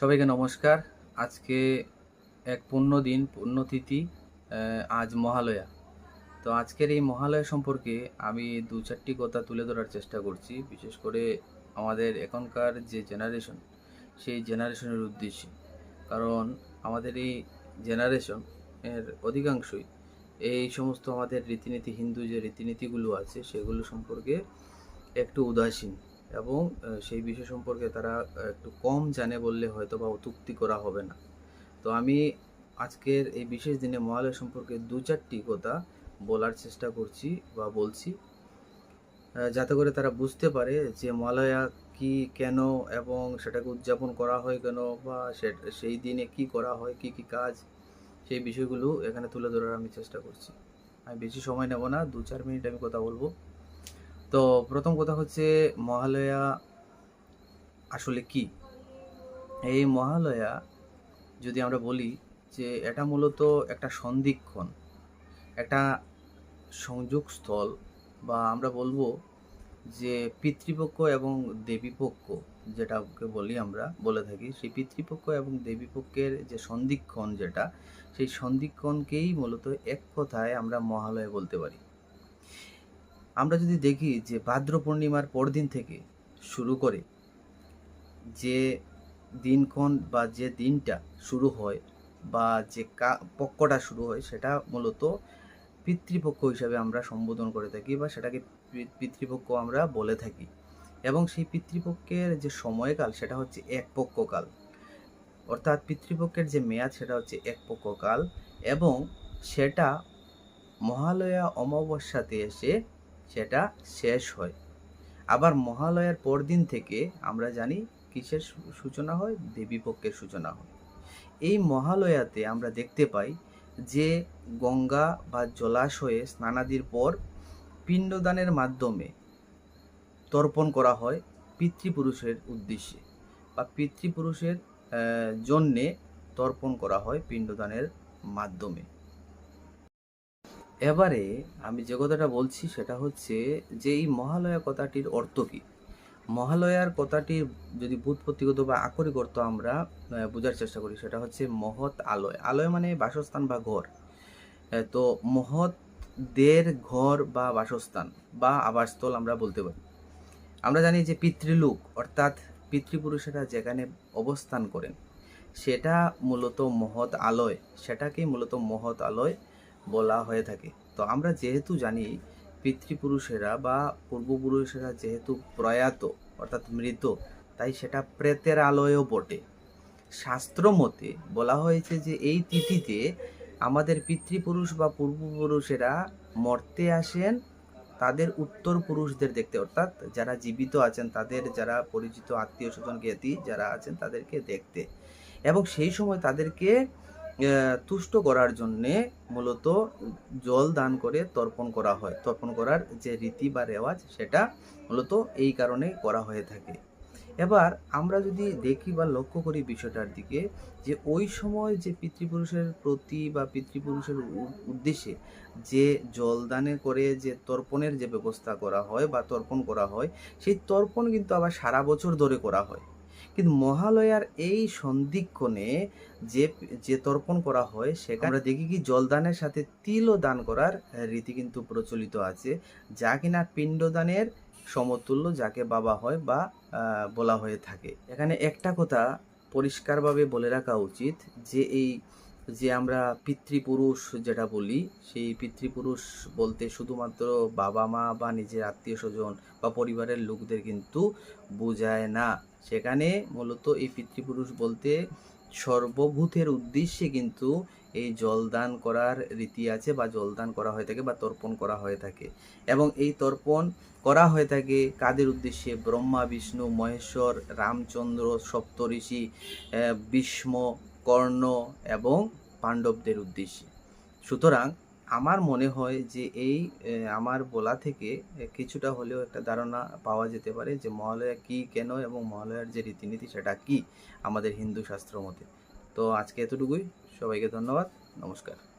সবাইকে নমস্কার। আজকে এক পুণ্যদিন পুণ্যতিথি আহ, আজ মহালয়া। তো আজকের এই মহালয়া সম্পর্কে আমি দু চারটি কথা তুলে ধরার চেষ্টা করছি। বিশেষ করে আমাদের এখনকার যে জেনারেশন সেই জেনারেশনের উদ্দেশ্যে। কারণ আমাদের এই জেনারেশন এর অধিকাংশই এই সমস্ত আমাদের রীতিনীতি হিন্দু যে রীতিনীতিগুলো আছে সেগুলো সম্পর্কে একটু উদাসীন। এবং সেই বিষয় সম্পর্কে তারা একটু কম জানে বললে হয়তো বা অতুক্তি করা হবে না। তো আমি আজকের এই বিশেষ দিনে মহালয়া সম্পর্কে দু চারটি কথা বলার চেষ্টা করছি বা বলছি। যাতে করে তারা বুঝতে পারে যে মহালয়া কি কেন এবং সেটাকে উদযাপন করা হয় কেন বা সেই দিনে কি করা হয়, কি কি কাজ, সেই বিষয়গুলো এখানে তুলে ধরার আমি চেষ্টা করছি। আমি বেশি সময় নেব না, দু চার মিনিট আমি কথা বলব। তো প্রথম কথা হচ্ছে, মহালয়া আসলে কি? এই মহালয়া যদি আমরা বলি যে, এটা মূলত একটা সন্ধিক্ষণ, একটা সংযোগস্থল বা আমরা বলব যে, পিতৃপক্ষ এবং দেবীপক্ষ যেটাকে বলি আমরা, বলে থাকি, সেই পিতৃপক্ষ এবং দেবীপক্ষের যে সন্ধিক্ষণ যেটা, সেই সন্ধিক্ষণকেই মূলত এক কথায় আমরা মহালয়া বলতে পারি। আমরা যদি দেখি যে ভাদ্র পূর্ণিমার পরদিন থেকে শুরু করে যে দিনক্ষণ বা যে দিনটা শুরু হয় বা যে পক্ষটা শুরু হয়, সেটা মূলত পিতৃপক্ষ হিসাবে আমরা সম্বোধন করে থাকি বা সেটাকে পিতৃপক্ষ আমরা বলে থাকি। এবং সেই পিতৃপক্ষের যে সময়কাল, সেটা হচ্ছে এক পক্ষকাল অর্থাৎ পিতৃপক্ষের যে মেয়াদ, সেটা হচ্ছে এক পক্ষকাল এবং সেটা মহালয়া অমাবস্যাতে এসে সেটা শেষ হয়। আবার মহালয়ার পরদিন থেকে আমরা জানি কিসের সূচনা হয়? দেবীপক্ষের সূচনা হয়। এই মহালয়াতে আমরা দেখতে পাই যে গঙ্গা বা জলাশয়ে স্নানাদির পর পিণ্ডদানের মাধ্যমে তর্পণ করা হয় পিতৃপুরুষের উদ্দেশ্যে বা পিতৃপুরুষের জন্যে তর্পণ করা হয় পিণ্ডদানের মাধ্যমে। এবারে আমি যে কথাটা বলছি সেটা হচ্ছে যে এই মহালয়া কথাটির অর্থ কী? মহালয়ার কথাটির যদি বুৎপত্তিগত বা আকরিক অর্থ আমরা বোঝার চেষ্টা করি, সেটা হচ্ছে মহৎ আলয়। আলয় মানে বাসস্থান বা ঘর। তো মহৎ দের ঘর বা বাসস্থান বা আবাসস্থল আমরা বলতে পারি। আমরা জানি যে পিতৃলোক, অর্থাৎ পিতৃপুরুষেরা যেখানে অবস্থান করেন, সেটা মূলত মহৎ আলয়। সেটাকেই মূলত মহৎ আলয় বলা হয়ে থাকে। তো আমরা যেহেতু জানি পিতৃপুরুষেরা বা পূর্বপুরুষেরা যেহেতু প্রয়াত, অর্থাৎ মৃত, তাই সেটা প্রেতের আলয়ও বটে। শাস্ত্র মতে বলা হয়েছে যে এই তিথিতে আমাদের পিতৃপুরুষ বা পূর্বপুরুষেরা মর্তে আসেন তাদের উত্তর পুরুষদের দেখতে। অর্থাৎ যারা জীবিত আছেন, তাদের যারা পরিচিত আত্মীয় স্বজন জ্ঞাতি যারা আছেন তাদেরকে দেখতে। এবং সেই সময় তাদেরকে তুষ্ট করার জন্যে মূলত জল দান করে তর্পণ করা হয়। তর্পণ করার যে রীতি বা রেওয়াজ, সেটা মূলত এই কারণে করা হয়ে থাকে। এবার আমরা যদি দেখি বা লক্ষ্য করি বিষয়টার দিকে, যে ওই সময় যে পিতৃপুরুষের প্রতি বা পিতৃপুরুষের উদ্দেশ্যে যে জলদানে করে যে তর্পণের যে ব্যবস্থা করা হয় বা তর্পণ করা হয়, সেই তর্পণ কিন্তু আবার সারা বছর ধরে করা হয়। কিন্তু মহালয়ার এই সন্ধিক্ষণে যে যে তর্পণ করা হয়, সেখানে আমরা দেখি কি জলদানের সাথে তিলও দান করার রীতি কিন্তু প্রচলিত আছে, যা কিনা পিণ্ডদানের সমতুল্য, যাকে বাবা হয় বা বলা হয়ে থাকে। এখানে একটা কথা পরিষ্কারভাবে বলে রাখা উচিত যে, এই যে আমরা পিতৃপুরুষ যেটা বলি, সেই পিতৃপুরুষ বলতে শুধুমাত্র বাবা মা বা নিজের আত্মীয় স্বজন বা পরিবারের লোকদের কিন্তু বোঝায় না। সেখানে মূলত এই পিতৃপুরুষ বলতে সর্বভূতের উদ্দেশ্যে কিন্তু এই জলদান করার রীতি আছে বা জলদান করা হয়ে থাকে বা তর্পণ করা হয়ে থাকে। এবং এই তর্পণ করা হয়ে থাকে কাদের উদ্দেশ্যে? ব্রহ্মা, বিষ্ণু, মহেশ্বর, রামচন্দ্র, সপ্তঋষি ভীষ্ম, কর্ণ এবং পাণ্ডবদের উদ্দেশ্যে। সুতরাং আমার মনে হয় যে এই আমার বলা থেকে কিছুটা হলেও একটা ধারণা পাওয়া যেতে পারে যে মহালয়া কি, কেন এবং মহালয়ার যে রীতিনীতি সেটা কি আমাদের হিন্দু শাস্ত্র মতে। তো আজকে এতটুকুই। সবাইকে ধন্যবাদ। নমস্কার।